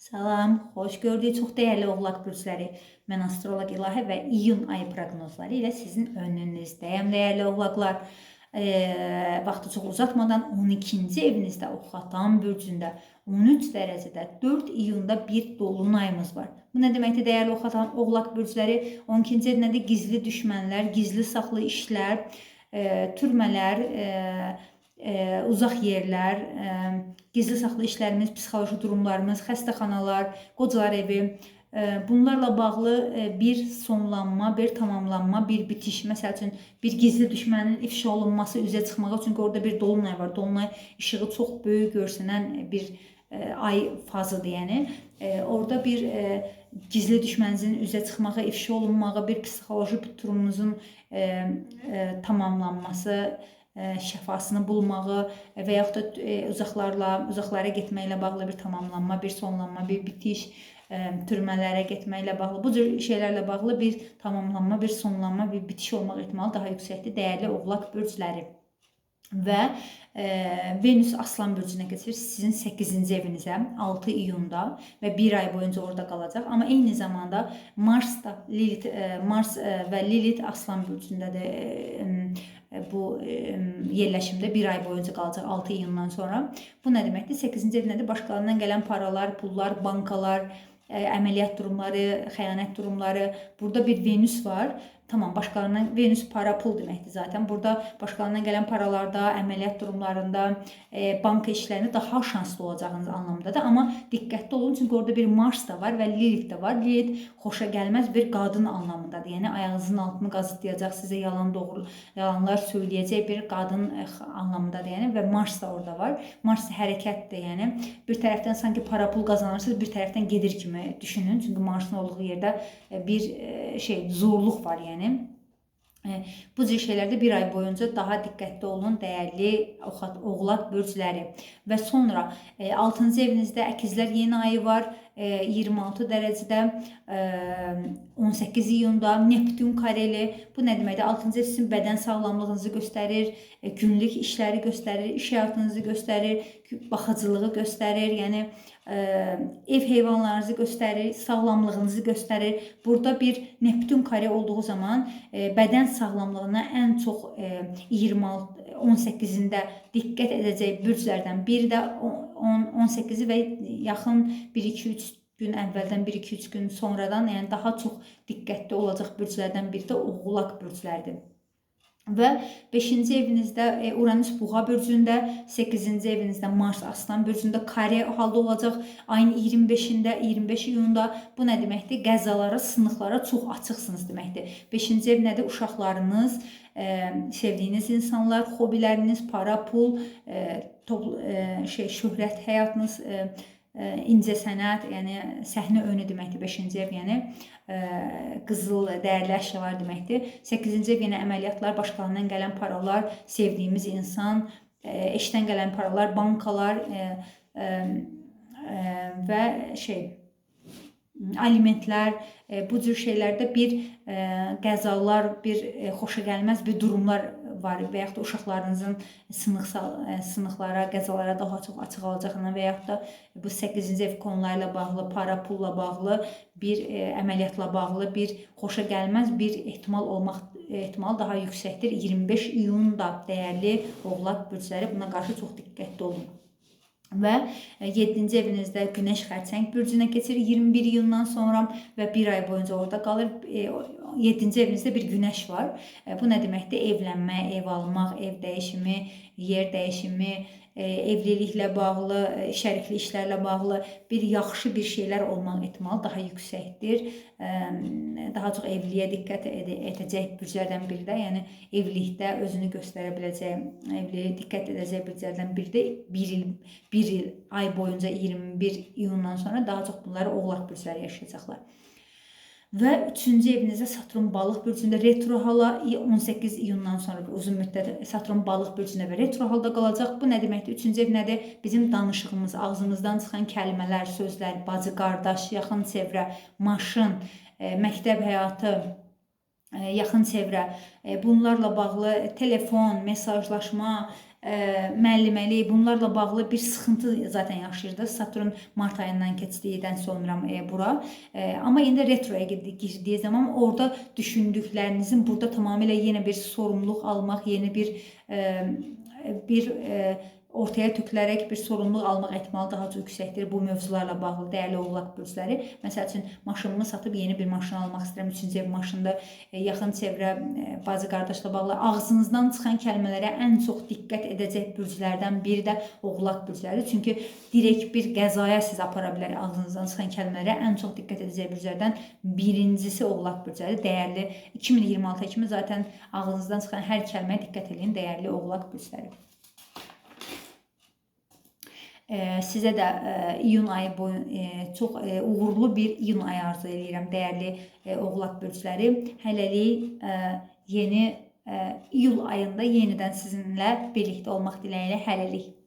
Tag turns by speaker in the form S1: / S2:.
S1: Salam, xoş gördük. Çox dəyərli oğlaq bürcləri. Mən astroloq İlahə və iyun ayı proqnozları ilə sizin önünüzdəyəm dəyərli oğlaqlar. E, vaxtı çox uzatmadan 12-ci evinizdə Oxatan bürcündə 13 dərəcədə 4 iyunda bir dolunayımız var. Bu nə deməkdir dəyərli Oxatan oğlaq bürcləri? 12-ci ev nədir? Gizli düşmənlər, gizli saxlı işlər, e, türmələr, e, e, uzaq yerlər, e, gizli saxlı işlərimiz, psixoloji durumlarımız, xəstəxanalar, qocalar evi, e, bunlarla bağlı e, bir sonlanma, bir tamamlanma, bir bitiş. Məsəl üçün bir gizli düşmənin ifşa olunması, üzə çıxmağı çünki orada bir dolunay var. Dolunay işığı çox böyük görsənən bir e, ay fazıdır, yəni. E, orada bir e, gizli düşməninizin üzə çıxmağı, ifşa olunmağı, bir psixoloji tutumunuzun e, e, tamamlanması, şəfasını bulmağı və yaxud da uzaqlarla, uzaqlara getməklə bağlı bir tamamlanma, bir sonlanma, bir bitiş, türmələrə getməklə bağlı, bu cür şeylərlə bağlı bir tamamlanma, bir sonlanma, bir bitiş olmaq ehtimalı daha yüksəkdir. Dəyərli Oğlaq bürcləri və e, Venüs Aslan bürcünə keçir sizin 8-ci evinizə 6 iyunda və 1 ay boyunca orada qalacaq. Amma eyni zamanda Mars da Lilith e, Mars e, və Lilith Aslan bürcündədir. E, bu yerləşimdə 1 ay boyunca qalacaq 6 iyundan sonra. Bu nə deməkdir? 8-ci ev nədir? Başqalarından gələn paralar, pullar, bankalar, əməliyyat durumları, xəyanət durumları. Burada bir Venüs var Tamam, başqalarından Venüs para, pul deməkdir zaten. Burada başqalarından gələn paralarda, əməliyyat durumlarında, e, banka işlərində daha şanslı olacağınız anlamındadır. Amma diqqətli olun, çünki orada bir Mars da var və Lilith də var. Lilith xoşa gəlməz bir qadın anlamındadır. Yəni ayağınızın altını qazıtlayacaq, sizə yalan doğru yalanlar söyləyəcək bir qadın e, anlamındadır. Yəni və Mars da orada var. Mars hərəkətdir, yəni bir tərəfdən sanki para, pul qazanırsınız, bir tərəfdən gedir kimi düşünün. Çünki Marsın olduğu yerdə e, bir e, şey zorluq var, yəni yəni bu cür şeylərdə bir ay boyunca daha diqqətli olun, dəyərli oğlaq bürcləri. Və sonra 6-cı evinizdə əkizlər yeni ayı var. 26 dərəcədə 18 iyunda Neptun kareli. Bu nə deməkdir? 6-cı ev sizin bədən sağlamlığınızı göstərir, günlük işləri göstərir, iş həyatınızı göstərir, baxıcılığı göstərir. Yəni ev heyvanlarınızı göstərir, sağlamlığınızı göstərir. Burada bir Neptun kare olduğu zaman bədən sağlamlığına ən çox 26 18-də diqqət edəcək bürclərdən biri də 18-i və yaxın 1-2-3 gün əvvəldən 1-2-3 gün sonradan, yəni daha çox diqqətli olacaq bürclərdən biri də Oğlaq bürcləridir. Və 5-ci evinizdə e, Uranüs Buğa bürcündə, 8-ci evinizdə Mars Aslan bürcündə kare halda olacaq. Ayın 25-də, 25 iyunda bu nə deməkdir? Qəzalara, sınıqlara çox açıqsınız deməkdir. 5-ci ev nədir? Uşaqlarınız, e, sevdiyiniz insanlar, hobiləriniz, para, pul, e, toplu, şey, şöhrət həyatınız, incə sənət, yəni səhnə önü deməkdir 5-ci ev, yəni qızıl dəyərli əşyalar deməkdir. 8-ci ev yenə əməliyyatlar, başqalarından gələn paralar, sevdiyimiz insan, eşdən gələn paralar, bankalar və şey alimentlər, bu cür şeylərdə bir qəzalar, bir xoşagəlməz bir durumlar var və yaxud da uşaqlarınızın sınıqsal sınıqlara, qəzalara daha çox açıq olacağına və yaxud da bu 8-ci ev konuları ilə bağlı, para, pulla bağlı bir e, əməliyyatla bağlı bir xoşa gəlməz bir ehtimal olmaq ehtimal daha yüksəkdir. 25 iyunda dəyərli Oğlaq bürcləri buna qarşı çox diqqətli olun və 7-ci e, evinizdə Günəş xərçəng bürcünə keçir 21 iyundan sonra və 1 ay boyunca orada qalır. 7-ci e, evinizdə bir Günəş var. E, bu nə deməkdir? Evlənmə, ev almaq, ev dəyişimi, yer dəyişimi, evliliklə bağlı, e, şərikli işlərlə bağlı bir yaxşı bir şeylər olmaq ehtimalı daha yüksəkdir. E, daha çox evliliyə diqqət edəcək bürclərdən biri də, yəni evlilikdə özünü göstərə biləcək, evliliyə diqqət edəcək bürclərdən biri də 1 il 1 il ay boyunca 21 iyundan sonra daha çox bunları oğlaq bürcləri yaşayacaqlar və 3-cü evinizdə Saturn balıq bürcündə retro hala 18 iyundan sonra uzun müddət Saturn balıq bürcündə və retro halda qalacaq. Bu nə deməkdir? 3-cü ev nədir? Bizim danışığımız, ağzımızdan çıxan kəlmələr, sözlər, bacı, qardaş, yaxın çevrə, maşın, e, məktəb həyatı, yaxın çevrə, e, bunlarla bağlı telefon, mesajlaşma, e, müəlliməlik bunlarla bağlı bir sıxıntı zaten yaşayırdı. Saturn mart ayından keçdikdən sonra e, bura. E, amma indi retroya girdiyi zaman orada düşündüklərinizin burada tamamilə yeni bir sorumluluq almaq, yeni bir e, bir e, ortaya tökülərək bir sorumluluq almaq ehtimalı daha çox yüksəkdir bu mövzularla bağlı dəyərli oğlaq bürcləri. Məsəl üçün maşınımı satıb yeni bir maşın almaq istəyirəm. 3-cü ev maşında e, yaxın çevrə, e, bacı qardaşla bağlı ağzınızdan çıxan kəlmələrə ən çox diqqət edəcək bürclərdən biri də oğlaq bürcləri. Çünki direkt bir qəzaya siz apara bilər ağzınızdan çıxan kəlmələrə ən çox diqqət edəcək bürclərdən birincisi oğlaq bürcləri. Dəyərli 2026 kimi zaten ağzınızdan çıxan hər kəlməyə diqqət edin dəyərli oğlaq bürcləri. Sizə də iyun ayı boyu çox uğurlu bir iyun ayı arzu edirəm dəyərli oğlaq bürcləri. Hələlik yeni iyul ayında yenidən sizinlə birlikdə olmaq diləyilə hələlik.